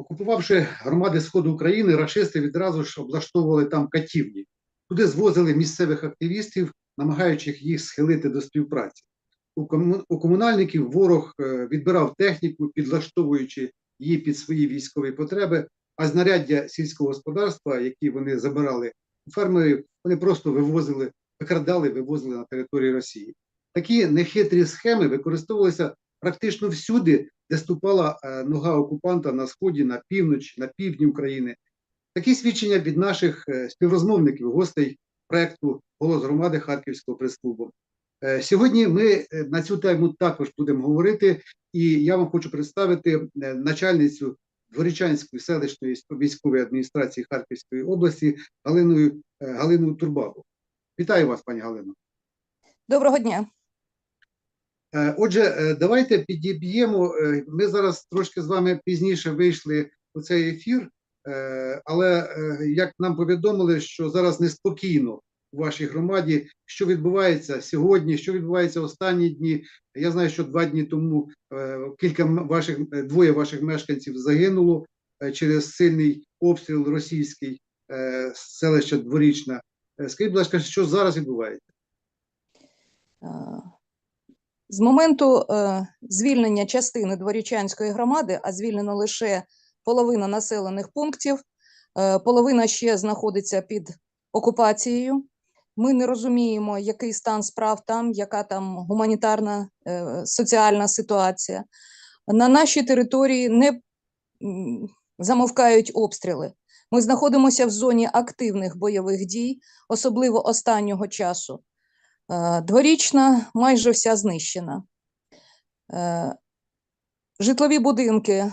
Окупувавши громади Сходу України, рашисти відразу ж облаштовували там катівні. Туди звозили місцевих активістів, намагаючись їх схилити до співпраці. У кому- у комунальників ворог е, відбирав техніку, підлаштовуючи її під свої військові потреби, а знаряддя сільського господарства, які вони забирали у фермерів, вони просто вивозили, викрадали, вивозили на територію Росії. Такі нехитрі схеми використовувалися практично всюди, де ступала е, нога окупанта на сході, на північ, на півдні України. Такі свідчення від наших е, співрозмовників, гостей проекту Голос громади Харківського прес-клубу. Е, Сьогодні ми на цю тему також будемо говорити, і я вам хочу представити начальницю Дворічанської селищної військової адміністрації Харківської області Галину, Галину Турбаву. Вітаю вас, пані Галино. Доброго дня. Е, Отже, е, давайте підіб'ємо. е, Ми зараз трошки з вами пізніше вийшли у цей ефір, але як нам повідомили, що зараз неспокійно у вашій громаді, що відбувається сьогодні, що відбувається останні дні. Я знаю, що два дні тому кілька ваших двоє ваших мешканців загинуло через сильний обстріл російський селища Дворічна. Скажіть, будь ласка, що зараз відбувається? З моменту е, звільнення частини Дворічанської громади, а звільнено лише половина населених пунктів, е, половина ще знаходиться під окупацією. Ми не розуміємо, який стан справ там, яка там гуманітарна е, соціальна ситуація. На нашій території не замовкають обстріли. Ми знаходимося в зоні активних бойових дій, особливо останнього часу. Е, Дворічна майже вся знищена. Е, Житлові будинки,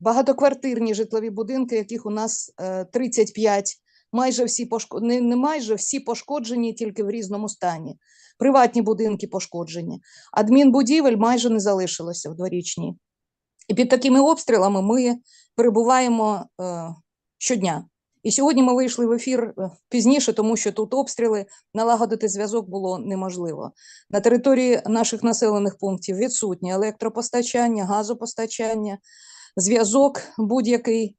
багатоквартирні житлові будинки, яких у нас е, 35, майже всі пошко... не, майже всі пошкоджені, тільки в різному стані. Приватні будинки пошкоджені. Адмінбудівель майже не залишилося в дворічній. І під такими обстрілами ми перебуваємо е, щодня. І сьогодні ми вийшли в ефір е, пізніше, тому що тут обстріли, налагодити зв'язок було неможливо. На території наших населених пунктів відсутнє електропостачання, газопостачання, зв'язок будь-який.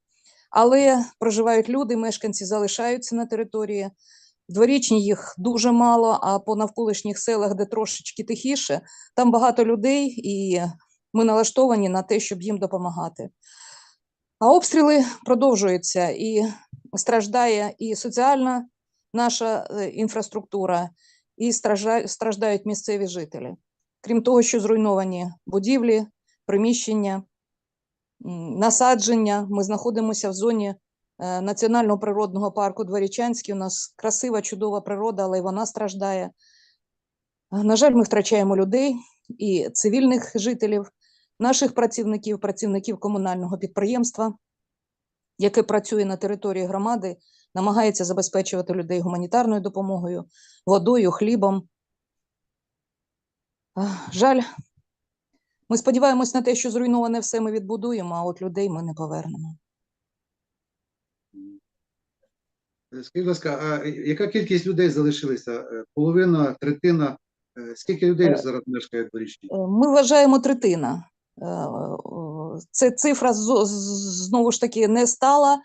Але проживають люди, мешканці залишаються на території. Дворічні їх дуже мало, а по навколишніх селах, де трошечки тихіше, там багато людей, і ми налаштовані на те, щоб їм допомагати. А обстріли продовжуються і страждає і соціальна наша інфраструктура, і страждають місцеві жителі. Крім того, що зруйновані будівлі, приміщення, насадження. Ми знаходимося в зоні е, Національного природного парку Дворічанський. У нас красива, чудова природа, але й вона страждає. На жаль, ми втрачаємо людей і цивільних жителів, наших працівників, працівників комунального підприємства, яке працює на території громади, намагається забезпечувати людей гуманітарною допомогою, водою, хлібом. Жаль, ми сподіваємось на те, що зруйноване все ми відбудуємо, а от людей ми не повернемо. Е, Скажіть, будь ласка, а яка кількість людей залишилася? Е, Половина, третина? Е, Скільки людей Е, зараз мешкає в Дворічній? Е, Ми вважаємо третина. Е, Це цифра знову ж таки не стала,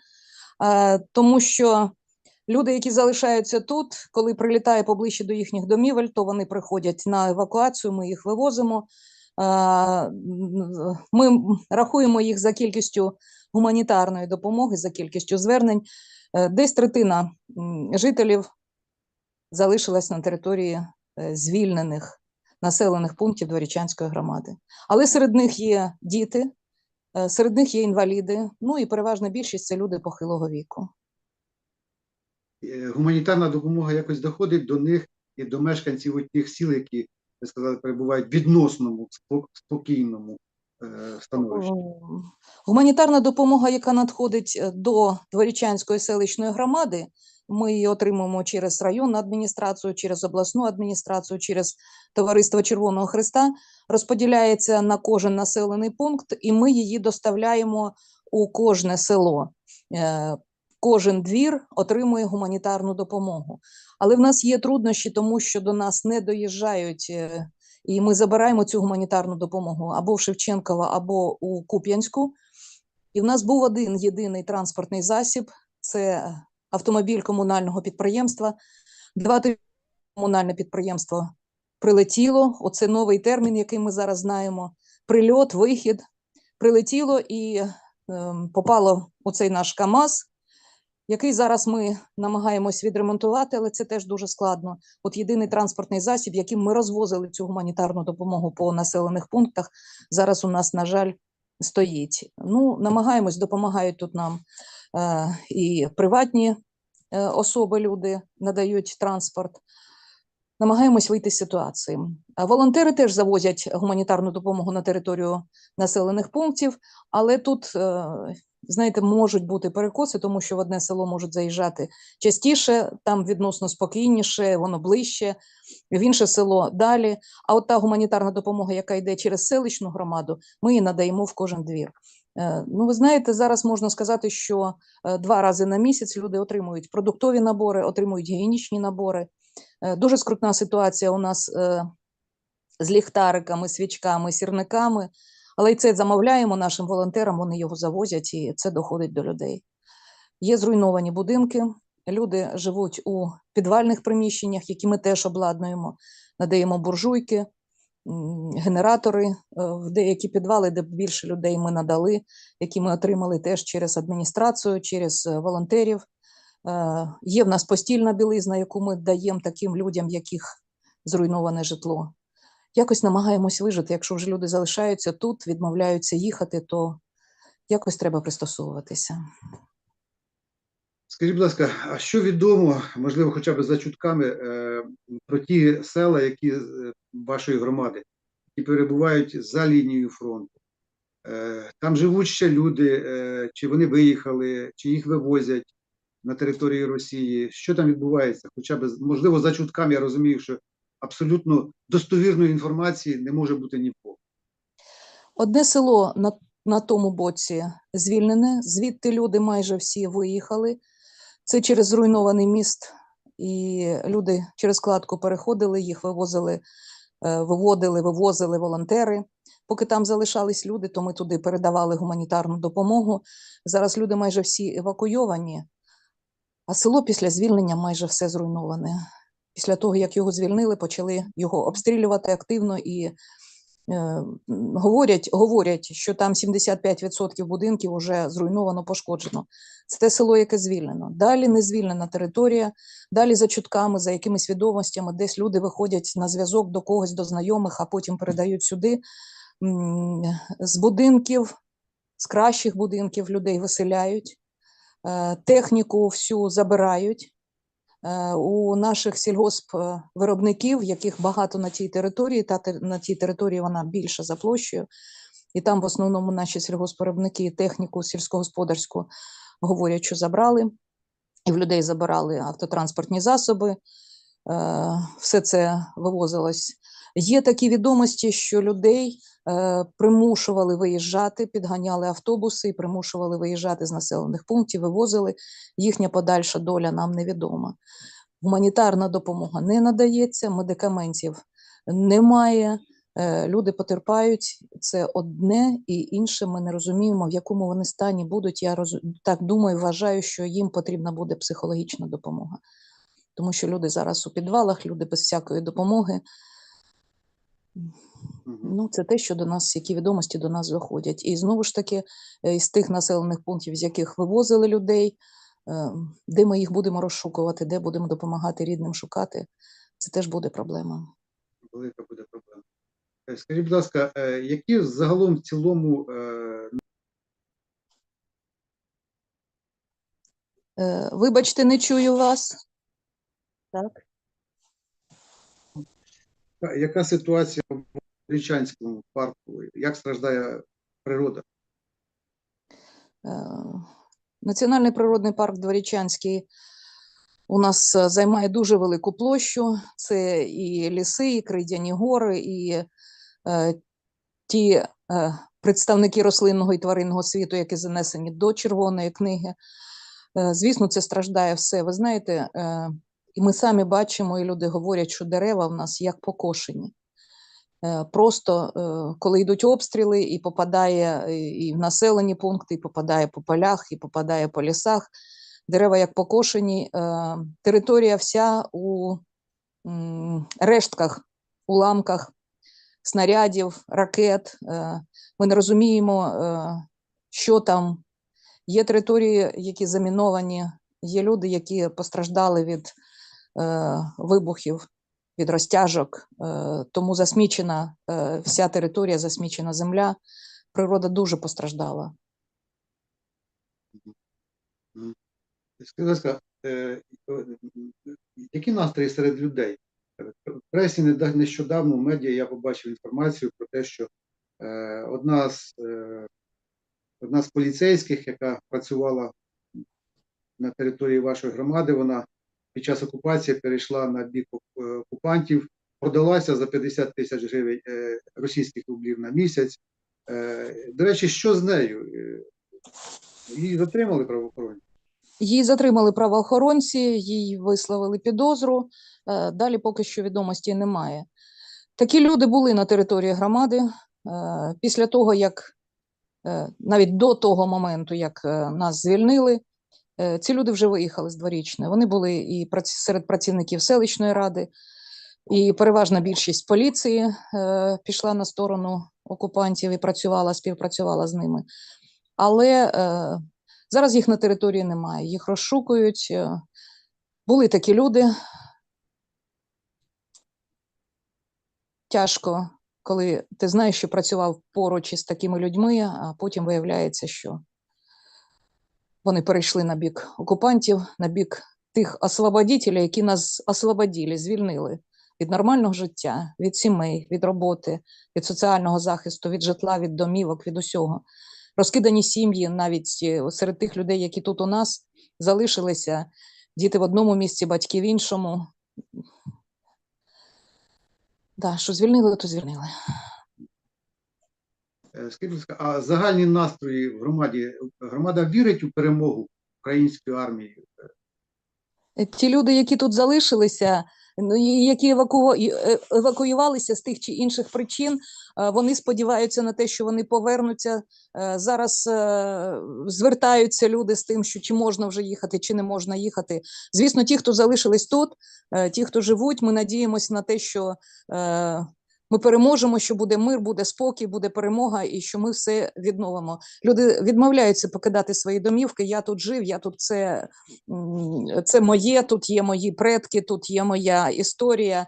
е, тому що люди, які залишаються тут, коли прилітає поближче до їхніх домівель, то вони приходять на евакуацію, ми їх вивозимо. Е, Ми рахуємо їх за кількістю гуманітарної допомоги, за кількістю звернень. Десь третина жителів залишилась на території звільнених населених пунктів Дворічанської громади. Але серед них є діти, е, серед них є інваліди, ну і переважна більшість це люди похилого віку. Е, Гуманітарна допомога якось доходить до них і до мешканців тих сіл, які, сказали, перебувають в відносному, спо- спокійному е, становищі. Ем, Гуманітарна допомога, яка надходить е, до Дворічанської селищної громади, ми її отримуємо через районну адміністрацію, через обласну адміністрацію, через Товариство Червоного Христа, розподіляється на кожен населений пункт, і ми її доставляємо у кожне село. Е, Кожен двір отримує гуманітарну допомогу. Але в нас є труднощі, тому що до нас не доїжджають і ми забираємо цю гуманітарну допомогу або в Шевченкова, або у Куп'янську. І в нас був один єдиний транспортний засіб це автомобіль комунального підприємства. Два комунальне підприємство прилетіло. Оце новий термін, який ми зараз знаємо. Прильот, вихід. Прилетіло і ем, попало у цей наш КАМАЗ, який зараз ми намагаємось відремонтувати, але це теж дуже складно. От єдиний транспортний засіб, яким ми розвозили цю гуманітарну допомогу по населених пунктах, зараз у нас, на жаль, стоїть. Ну, намагаємось, допомагають тут нам е, і приватні е, особи, люди надають транспорт. Намагаємось вийти з ситуації. Волонтери теж завозять гуманітарну допомогу на територію населених пунктів, але тут, е, знаєте, можуть бути перекоси, тому що в одне село можуть заїжджати частіше, там відносно спокійніше, воно ближче, в інше село далі. А от та гуманітарна допомога, яка йде через селищну громаду, ми її надаємо в кожен двір. Е, Ну, ви знаєте, зараз можна сказати, що е, два рази на місяць люди отримують продуктові набори, отримують гігієнічні набори. Е, Дуже скрутна ситуація у нас з ліхтариками, свічками, сірниками, але й це замовляємо нашим волонтерам, вони його завозять і це доходить до людей. Є зруйновані будинки, люди живуть у підвальних приміщеннях, які ми теж обладнуємо, надаємо буржуйки, генератори е, в деякі підвали, де більше людей ми надали, які ми отримали теж через адміністрацію, через е, волонтерів. Е, Є в нас постільна білизна, яку ми даємо таким людям, яких зруйноване житло. Якось намагаємось вижити. Якщо вже люди залишаються тут, відмовляються їхати, то якось треба пристосовуватися. Скажіть, будь ласка, а що відомо, можливо, хоча б за чутками, е, про ті села, які е, вашої громади, які перебувають за лінією фронту? Е, там живуть ще люди, чи вони виїхали, чи їх вивозять на території Росії? Що там відбувається? Хоча б, можливо, за чутками я розумію, що абсолютно достовірної інформації не може бути ні. Одне село на, на тому боці звільнене, звідти люди майже всі виїхали. Це через зруйнований міст, і люди через кладку переходили, їх вивозили, е, виводили, вивозили волонтери. Поки там залишались люди, то ми туди передавали гуманітарну допомогу. Зараз люди майже всі евакуйовані, а село після звільнення майже все зруйноване. Після того, як його звільнили, почали його обстрілювати активно і е, говорять, говорять, що там 75% будинків вже зруйновано, пошкоджено. Це те село, яке звільнено. Далі не звільнена територія, далі за чутками, за якимись відомостями, десь люди виходять на зв'язок до когось, до знайомих, а потім передають сюди. З будинків, з кращих будинків людей виселяють, е, техніку всю забирають. Е, У наших сільгоспвиробників, яких багато на тій території, та на тій території вона більша за площею, і там в основному наші сільгоспвиробники техніку сільськогосподарську говорять, що забрали, і в людей забирали автотранспортні засоби, все це вивозилось. Є такі відомості, що людей е, примушували виїжджати, підганяли автобуси і примушували виїжджати з населених пунктів, вивозили. Їхня подальша доля нам невідома. Гуманітарна допомога не надається, медикаментів немає. е, Люди потерпають це одне і інше. Ми не розуміємо, в якому вони стані будуть. Я роз... так думаю, вважаю, що їм потрібна буде психологічна допомога, тому що люди зараз у підвалах, люди без всякої допомоги. Ну, це те, що до нас, які відомості до нас доходять. І знову ж таки, е, із тих населених пунктів, з яких вивозили людей, е, де ми їх будемо розшукувати, де будемо допомагати рідним шукати, це теж буде проблема. велика буде проблема. Е, Скажіть, будь ласка, які загалом в цілому Вибачте, не чую вас. Так. яка- ситуація в Річанському парку? Як страждає природа? Е, Національний природний парк Дворічанський у нас е, займає дуже велику площу. Це і ліси, і крейдяні гори, і е, ті е, представники рослинного і тваринного світу, які занесені до червоної книги. Е, звісно, це страждає все. Ви знаєте, е, і ми самі бачимо, і люди говорять, що дерева в нас як покошені. Е, Просто е, коли йдуть обстріли, і попадає е, і в населені пункти, і попадає по полях, і попадає по лісах, дерева як покошені, територія вся у рештках, уламках снарядів, ракет. Ми не розуміємо, що там. Є території, які заміновані, є люди, які постраждали від вибухів, від розтяжок, е, тому засмічена е, вся територія, засмічена земля. Природа дуже постраждала. Скажіть, е, е, які настрої серед людей? В пресі нещодавно в медіа я побачив інформацію про те, що е, одна з е, одна з поліцейських, яка працювала на території вашої громади, вона під час окупації перейшла на бік е, окупантів, продалася за 50 тисяч гривень е, російських рублів на місяць. Е, До речі, що з нею? Її затримали правоохоронці? Її затримали правоохоронці, їй висловили підозру. Далі поки що відомості немає. Такі люди були на території громади. Після того, як навіть до того моменту, як нас звільнили, ці люди вже виїхали з дворічної. Вони були і серед працівників селищної ради, і переважна більшість поліції е, пішла на сторону окупантів і працювала, співпрацювала з ними. Але е, зараз їх на території немає, їх розшукують. е, Були такі люди. Тяжко, коли ти знаєш, що працював поруч із такими людьми, а потім виявляється, що вони перейшли на бік окупантів, на бік тих освободітелів, які нас освободили, звільнили від нормального життя, від сімей, від роботи, від соціального захисту, від житла, від домівок, від усього. Розкидані сім'ї навіть е, серед тих людей, які тут у нас залишилися, діти в одному місці, батьки в іншому. Да, що звільнили, то звільнили. Е, Скажіть, будь ласка, а загальні настрої в громаді, громада вірить у перемогу української армії? Е, Ті люди, які тут залишилися, ну, які еваку... е, евакуювалися з тих чи інших причин, е, вони сподіваються на те, що вони повернуться. Е, Зараз е, звертаються люди з тим, що чи можна вже їхати, чи не можна їхати. Звісно, ті, хто залишились тут, е, ті, хто живуть, ми надіємося на те, що е, ми переможемо, що буде мир, буде спокій, буде перемога, і що ми все відновимо. Люди відмовляються покидати свої домівки. Я тут жив, я тут це, це моє, тут є мої предки, тут є моя історія,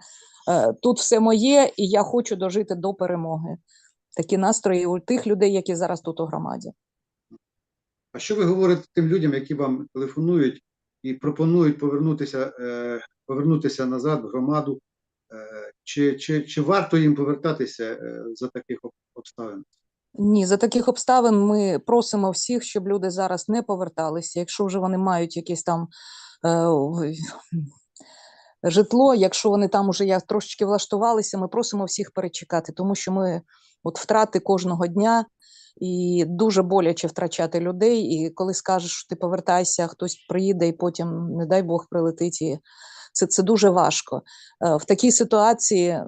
е, тут все моє, і я хочу дожити до перемоги. Такі настрої у тих людей, які зараз тут у громаді. А що ви говорите тим людям, які вам телефонують і пропонують повернутися, е, повернутися назад в громаду? Е, чи, чи, чи варто їм повертатися е, за таких обставин? Ні, за таких обставин ми просимо всіх, щоб люди зараз не поверталися. Якщо вже вони мають якесь там е, житло, якщо вони там уже як трошечки влаштувалися, ми просимо всіх перечекати, тому що ми от втрати кожного дня. І дуже боляче втрачати людей. І коли скажеш, що ти повертайся, хтось приїде і потім, не дай Бог, прилетить. І це, це дуже важко. Е, В такій ситуації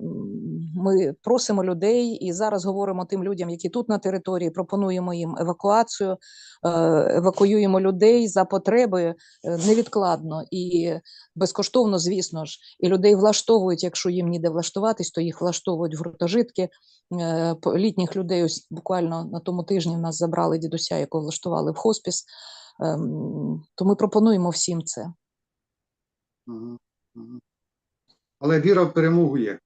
ми просимо людей і зараз говоримо тим людям, які тут на території, пропонуємо їм евакуацію, е, евакуюємо людей за потреби е, невідкладно і безкоштовно, звісно ж. І людей влаштовують, якщо їм ніде влаштуватись, то їх влаштовують в гуртожитки. Літніх людей ось буквально на тому тижні в нас забрали дідуся, якого влаштували в хоспіс. Ем, То ми пропонуємо всім це. Мгм. Але віра в перемогу є.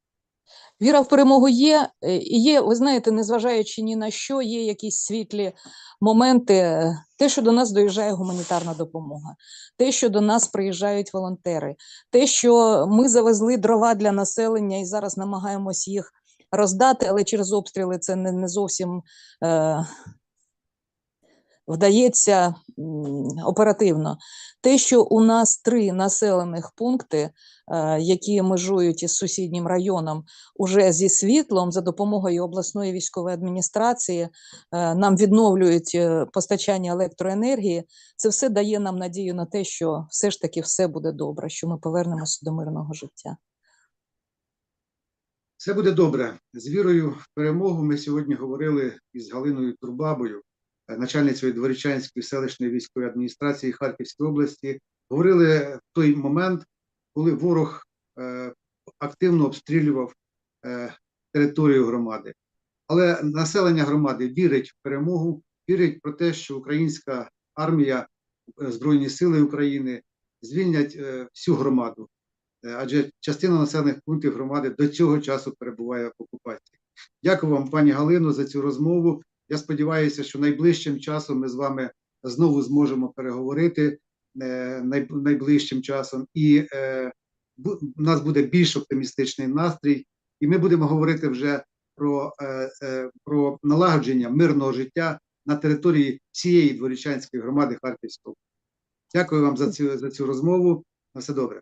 Віра в перемогу є, е, є, ви знаєте, незважаючи ні на що, є якісь світлі моменти. Те, що до нас доїжджає гуманітарна допомога, те, що до нас приїжджають волонтери, те, що ми завезли дрова для населення і зараз намагаємось їх роздати, але через обстріли це не, не зовсім е, вдається оперативно. Те, що у нас три населених пункти, е, які межують із сусіднім районом, уже зі світлом за допомогою обласної військової адміністрації е, нам відновлюють е, постачання електроенергії. Це все дає нам надію на те, що все ж таки все буде добре, що ми повернемося до мирного життя. Все буде добре. З вірою в перемогу ми сьогодні говорили із Галиною Турбабою, начальницею Дворічанської селищної військової адміністрації Харківської області. Говорили в той момент, коли ворог е, активно обстрілював е, територію громади. Але населення громади вірить в перемогу, вірить про те, що українська армія, е, Збройні Сили України звільнять всю громаду. Адже частина населених пунктів громади до цього часу перебуває в окупації. Дякую вам, пані Галино, за цю розмову. Я сподіваюся, що найближчим часом ми з вами знову зможемо переговорити е, найближчим часом, і е, у нас буде більш оптимістичний настрій, і ми будемо говорити вже про, е, про налагодження мирного життя на території всієї дворічанської громади Харківської. області. Дякую вам за цю, за цю розмову. На все добре.